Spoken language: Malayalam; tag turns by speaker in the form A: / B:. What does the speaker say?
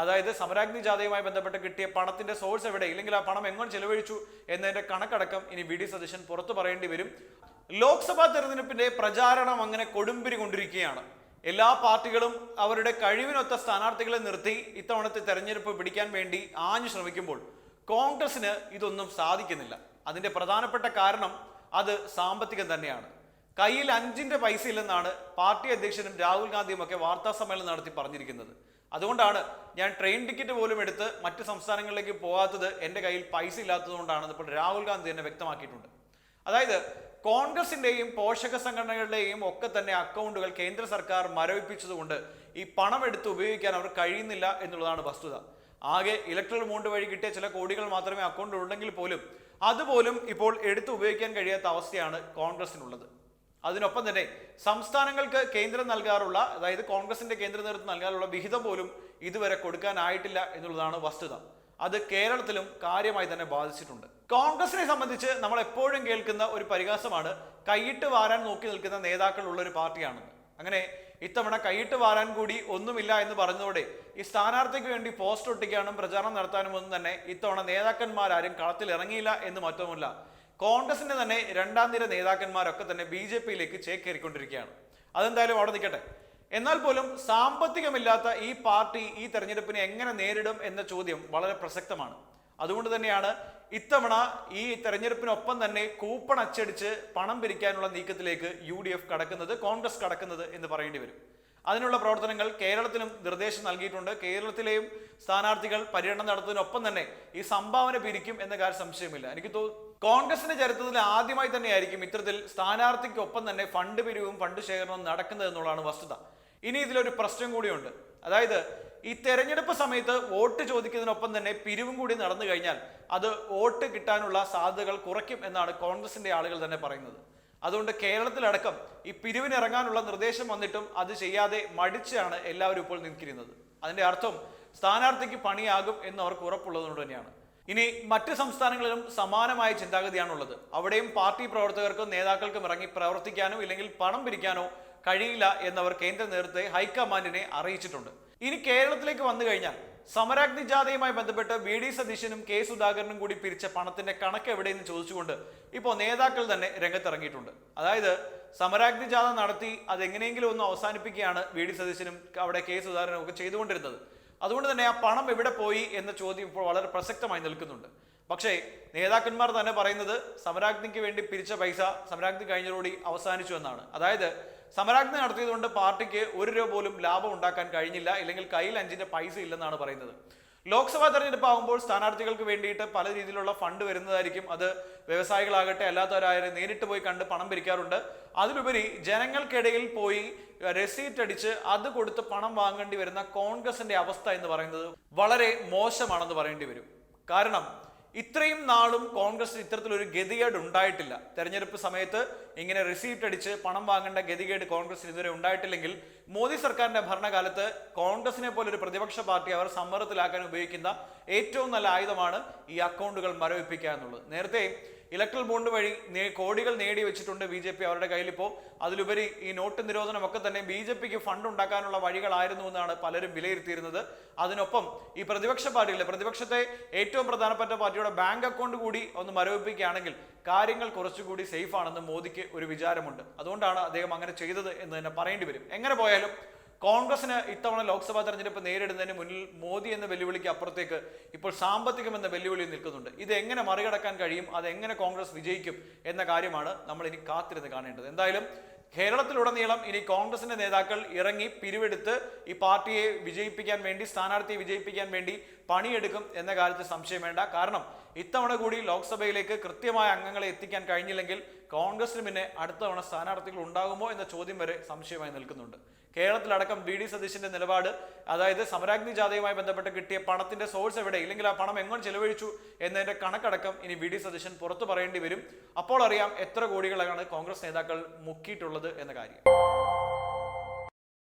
A: അതായത് സമരാഗ്നി ജാഥയുമായി ബന്ധപ്പെട്ട് കിട്ടിയ പണത്തിന്റെ സോഴ്സ് എവിടെ? ഇല്ലെങ്കിൽ ആ പണം എങ്ങനെ ചെലവഴിച്ചു എന്നതിന്റെ കണക്കടക്കം ഇനി വി ഡി സതീശൻ പുറത്തു പറയേണ്ടി വരും. ലോക്സഭാ തെരഞ്ഞെടുപ്പിന്റെ പ്രചാരണം അങ്ങനെ കൊടുമ്പിരി കൊണ്ടിരിക്കുകയാണ്. എല്ലാ പാർട്ടികളും അവരുടെ കഴിവിനൊത്ത സ്ഥാനാർത്ഥികളെ നിർത്തി ഇത്തവണത്തെ തെരഞ്ഞെടുപ്പ് പിടിക്കാൻ വേണ്ടി ആഞ്ഞു ശ്രമിക്കുമ്പോൾ കോൺഗ്രസിന് ഇതൊന്നും സാധിക്കുന്നില്ല. അതിന്റെ പ്രധാനപ്പെട്ട കാരണം അത് സാമ്പത്തികം തന്നെയാണ്. കയ്യിൽ അഞ്ചിന്റെ പൈസ ഇല്ലെന്നാണ് പാർട്ടി അധ്യക്ഷനും രാഹുൽ ഗാന്ധിയും ഒക്കെ വാർത്താ സമ്മേളനം നടത്തി പറഞ്ഞിരിക്കുന്നത്. അതുകൊണ്ടാണ് ഞാൻ ട്രെയിൻ ടിക്കറ്റ് പോലും എടുത്ത് മറ്റ് സംസ്ഥാനങ്ങളിലേക്ക് പോകാത്തത് എന്റെ കയ്യിൽ പൈസ ഇല്ലാത്തതുകൊണ്ടാണെന്ന് ഇപ്പോൾ രാഹുൽ ഗാന്ധി തന്നെ വ്യക്തമാക്കിയിട്ടുണ്ട്. അതായത് കോൺഗ്രസിന്റെയും പോഷക സംഘടനകളുടെയും ഒക്കെ തന്നെ അക്കൗണ്ടുകൾ കേന്ദ്ര സർക്കാർ മരവിപ്പിച്ചതുകൊണ്ട് ഈ പണം എടുത്ത് ഉപയോഗിക്കാൻ അവർ കഴിയുന്നില്ല എന്നുള്ളതാണ് വസ്തുത. ആകെ ഇലക്ട്രൽ ബോണ്ട് വഴി കിട്ടിയ ചില കോടികൾ മാത്രമേ അക്കൗണ്ടിൽ ഉണ്ടെങ്കിൽ പോലും അതുപോലും ഇപ്പോൾ എടുത്ത് ഉപയോഗിക്കാൻ കഴിയാത്ത അവസ്ഥയാണ് കോൺഗ്രസിനുള്ളത്. അതിനൊപ്പം തന്നെ സംസ്ഥാനങ്ങൾക്ക് കേന്ദ്രം നൽകാറുള്ള അതായത് കോൺഗ്രസിന്റെ കേന്ദ്ര നേതൃത്വം നൽകാറുള്ള വിഹിതം പോലും ഇതുവരെ കൊടുക്കാനായിട്ടില്ല എന്നുള്ളതാണ് വസ്തുത. അത് കേരളത്തിലും കാര്യമായി തന്നെ ബാധിച്ചിട്ടുണ്ട്. കോൺഗ്രസിനെ സംബന്ധിച്ച് നമ്മൾ എപ്പോഴും കേൾക്കുന്ന ഒരു പരിഹാസമാണ് കൈയിട്ട് വാരാൻ നോക്കി നിൽക്കുന്ന നേതാക്കളുള്ള ഒരു പാർട്ടിയാണെന്ന് അങ്ങനെ ഇത്തവണ കൈയിട്ട് വാരാൻ കൂടി ഒന്നുമില്ല എന്ന് പറഞ്ഞതോടെ ഈ സ്ഥാനാർത്ഥിക്ക് വേണ്ടി പോസ്റ്റ് ഒട്ടിക്കാനും പ്രചാരണം നടത്താനും ഒന്നും തന്നെ ഇത്തവണ നേതാക്കന്മാരാരും കളത്തിൽ ഇറങ്ങിയില്ല എന്ന് മറ്റൊന്നുമില്ല കോൺഗ്രസിന്റെ തന്നെ രണ്ടാം നിര നേതാക്കന്മാരൊക്കെ തന്നെ ബി ജെ പിയിലേക്ക് ചേക്കേറിക്കൊണ്ടിരിക്കുകയാണ്. അതെന്തായാലും അവിടെ നിൽക്കട്ടെ. എന്നാൽ പോലും സാമ്പത്തികമില്ലാത്ത ഈ പാർട്ടി ഈ തെരഞ്ഞെടുപ്പിനെ എങ്ങനെ നേരിടും എന്ന ചോദ്യം വളരെ പ്രസക്തമാണ്. അതുകൊണ്ട് തന്നെയാണ് ഇത്തവണ ഈ തെരഞ്ഞെടുപ്പിനൊപ്പം തന്നെ കൂപ്പൺ അച്ചടിച്ച് പണം പിരിക്കാനുള്ള നീക്കത്തിലേക്ക് യു ഡി എഫ് കടക്കുന്നത് കോൺഗ്രസ് കടക്കുന്നത് എന്ന് പറയേണ്ടി വരും. അതിനുള്ള പ്രവർത്തനങ്ങൾ കേരളത്തിലും നിർദ്ദേശം നൽകിയിട്ടുണ്ട്. കേരളത്തിലെയും സ്ഥാനാർത്ഥികൾ പര്യടനം നടത്തുന്നതിനൊപ്പം തന്നെ ഈ സംഭാവന പിരിക്കും എന്ന കാര്യം സംശയമില്ല. എനിക്ക് തോന്നുന്നു കോൺഗ്രസിന്റെ ചരിത്രത്തിൽ ആദ്യമായി തന്നെയായിരിക്കും ഇത്തരത്തിൽ സ്ഥാനാർത്ഥിക്കൊപ്പം തന്നെ ഫണ്ട് പിരിവും ഫണ്ട് ശേഖരണവും നടക്കുന്നത് എന്നുള്ളതാണ് വസ്തുത. ഇനി ഇതിലൊരു പ്രശ്നം കൂടിയുണ്ട്. അതായത് ഈ തെരഞ്ഞെടുപ്പ് സമയത്ത് വോട്ട് ചോദിക്കുന്നതിനൊപ്പം തന്നെ പിരിവും കൂടി നടന്നു കഴിഞ്ഞാൽ അത് വോട്ട് കിട്ടാനുള്ള സാധ്യതകൾ കുറയ്ക്കും എന്നാണ് കോൺഗ്രസിന്റെ ആളുകൾ തന്നെ പറയുന്നത്. അതുകൊണ്ട് കേരളത്തിലടക്കം ഈ പിരിവിനിറങ്ങാനുള്ള നിർദ്ദേശം വന്നിട്ടും അത് ചെയ്യാതെ മടിച്ചാണ് എല്ലാവരും ഇപ്പോൾ നിൽക്കുന്നത്. അതിന്റെ അർത്ഥം സ്ഥാനാർത്ഥിക്ക് പണിയാകും എന്ന് അവർക്ക് ഉറപ്പുള്ളതുകൊണ്ട് തന്നെയാണ്. ഇനി മറ്റ് സംസ്ഥാനങ്ങളിലും സമാനമായ ചിന്താഗതിയാണുള്ളത്. അവിടെയും പാർട്ടി പ്രവർത്തകർക്കും നേതാക്കൾക്കും ഇറങ്ങി പ്രവർത്തിക്കാനോ ഇല്ലെങ്കിൽ പണം പിരിക്കാനോ കഴിയില്ല എന്നവർ കേന്ദ്ര നേതൃത്വത്തെ ഹൈക്കമാൻഡിനെ അറിയിച്ചിട്ടുണ്ട്. ഇനി കേരളത്തിലേക്ക് വന്നു കഴിഞ്ഞാൽ സമരാഗ്നി ജാഥയുമായി ബന്ധപ്പെട്ട് വി ഡി സതീശനും കെ സുധാകരനും കൂടി പിരിച്ച പണത്തിന്റെ കണക്ക് എവിടെയെന്ന് ചോദിച്ചുകൊണ്ട് ഇപ്പോൾ നേതാക്കൾ തന്നെ രംഗത്തിറങ്ങിയിട്ടുണ്ട്. അതായത് സമരാഗ്നി ജാഥ നടത്തി അതെങ്ങനെയെങ്കിലും ഒന്ന് അവസാനിപ്പിക്കുകയാണ് വി ഡി സതീശനും അവിടെ കെ സുധാകരനും ഒക്കെ ചെയ്തുകൊണ്ടിരുന്നത്. അതുകൊണ്ട് തന്നെ ആ പണം എവിടെ പോയി എന്ന ചോദ്യം ഇപ്പോൾ വളരെ പ്രസക്തമായി നിൽക്കുന്നുണ്ട്. പക്ഷേ നേതാക്കന്മാർ തന്നെ പറയുന്നത് സമരാജ്ഞിക്ക് വേണ്ടി പിരിച്ച പൈസ സമരാജ്ഞി കഴിഞ്ഞതോടെ അവസാനിച്ചു എന്നാണ്. അതായത് സമരാഗ്നി നടത്തിയതുകൊണ്ട് പാർട്ടിക്ക് ഒരു രൂപ പോലും ലാഭം ഉണ്ടാക്കാൻ കഴിഞ്ഞില്ല ഇല്ലെങ്കിൽ കയ്യിൽ അഞ്ചിന്റെ പൈസ ഇല്ലെന്നാണ് പറയുന്നത്. ലോക്സഭാ തെരഞ്ഞെടുപ്പ് ആകുമ്പോൾ സ്ഥാനാർത്ഥികൾക്ക് വേണ്ടിയിട്ട് പല രീതിയിലുള്ള ഫണ്ട് വരുന്നതായിരിക്കും. അത് വ്യവസായികളാകട്ടെ അല്ലാത്തവരായാലും നേരിട്ട് പോയി കണ്ട് പണം പിരിക്കാറുണ്ട്. അതിലുപരി ജനങ്ങൾക്കിടയിൽ പോയി രസീറ്റ് അടിച്ച് അത് കൊടുത്ത് പണം വാങ്ങേണ്ടി വരുന്ന കോൺഗ്രസിന്റെ അവസ്ഥ എന്ന് പറയുന്നത് വളരെ മോശമാണെന്ന് പറയേണ്ടി വരും. കാരണം ഇത്രയും നാളും കോൺഗ്രസ് ഇത്തരത്തിലൊരു ഗതികേട് ഉണ്ടായിട്ടില്ല. തെരഞ്ഞെടുപ്പ് സമയത്ത് ഇങ്ങനെ റിസീപ്റ്റ് അടിച്ച് പണം വാങ്ങേണ്ട ഗതികേട് കോൺഗ്രസിന് ഇതുവരെ ഉണ്ടായിട്ടില്ലെങ്കിൽ മോദി സർക്കാരിന്റെ ഭരണകാലത്ത് കോൺഗ്രസിനെ പോലെ ഒരു പ്രതിപക്ഷ പാർട്ടി അവർ സമ്മർദ്ദത്തിലാക്കാൻ ഉപയോഗിക്കുന്ന ഏറ്റവും നല്ല ആയുധമാണ് ഈ അക്കൗണ്ടുകൾ മരവിപ്പിക്കുക എന്നുള്ളത്. നേരത്തെ ഇലക്ട്രൽ ബോണ്ട് വഴി കോടികൾ നേടി വെച്ചിട്ടുണ്ട് ബി ജെ പി അവരുടെ കയ്യിലിപ്പോൾ അതിലുപരി ഈ നോട്ട് നിരോധനമൊക്കെ തന്നെ ബി ജെ പിക്ക് ഫണ്ട് ഉണ്ടാക്കാനുള്ള വഴികളായിരുന്നു എന്നാണ് പലരും വിലയിരുത്തിയിരുന്നത്. അതിനൊപ്പം ഈ പ്രതിപക്ഷ പാർട്ടികളെ പ്രതിപക്ഷത്തെ ഏറ്റവും പ്രധാനപ്പെട്ട പാർട്ടിയുടെ ബാങ്ക് അക്കൗണ്ട് കൂടി ഒന്ന് മരവിപ്പിക്കുകയാണെങ്കിൽ കാര്യങ്ങൾ കുറച്ചുകൂടി സേഫ് ആണെന്ന് മോദിക്ക് ഒരു വിചാരമുണ്ട്. അതുകൊണ്ടാണ് അദ്ദേഹം അങ്ങനെ ചെയ്തത് എന്ന് തന്നെ പറയേണ്ടി വരും. എങ്ങനെ പോയാലും കോൺഗ്രസിന് ഇത്തവണ ലോക്സഭാ തെരഞ്ഞെടുപ്പ് നേരിടുന്നതിന് മുന്നിൽ മോദി എന്ന വെല്ലുവിളിക്ക് അപ്പുറത്തേക്ക് ഇപ്പോൾ സാമ്പത്തികം എന്ന വെല്ലുവിളി നിൽക്കുന്നുണ്ട്. ഇത് എങ്ങനെ മറികടക്കാൻ കഴിയും? അത് എങ്ങനെ കോൺഗ്രസ് വിജയിക്കും എന്ന കാര്യമാണ് നമ്മൾ ഇനി കാത്തിരുന്ന് കാണേണ്ടത്. എന്തായാലും കേരളത്തിലുടനീളം ഇനി കോൺഗ്രസിന്റെ നേതാക്കൾ ഇറങ്ങി പിരിവെടുത്ത് ഈ പാർട്ടിയെ വിജയിപ്പിക്കാൻ വേണ്ടി സ്ഥാനാർത്ഥിയെ വിജയിപ്പിക്കാൻ വേണ്ടി പണിയെടുക്കും എന്ന കാര്യത്തിൽ സംശയം വേണ്ട. കാരണം ഇത്തവണ കൂടി ലോക്സഭയിലേക്ക് കൃത്യമായ അംഗങ്ങളെ എത്തിക്കാൻ കഴിഞ്ഞില്ലെങ്കിൽ കോൺഗ്രസിന് പിന്നെ അടുത്ത തവണ സ്ഥാനാർത്ഥികൾ ഉണ്ടാകുമോ എന്ന ചോദ്യം വരെ സംശയമായി നിൽക്കുന്നുണ്ട്. കേരളത്തിലടക്കം വി ഡി സതീശന്റെ നിലപാട് അതായത് സമരാഗ്നി ജാഥയുമായി ബന്ധപ്പെട്ട് കിട്ടിയ പണത്തിന്റെ സോഴ്സ് എവിടെ ഇല്ലെങ്കിൽ ആ പണം എങ്ങനെ ചെലവഴിച്ചു എന്നതിന്റെ കണക്കടക്കം ഇനി വി ഡി സതീശൻ പുറത്തു പറയേണ്ടി വരും. അപ്പോൾ അറിയാം എത്ര കോടികളാണ് കോൺഗ്രസ് നേതാക്കൾ മുക്കിയിട്ടുള്ളത് എന്ന കാര്യം.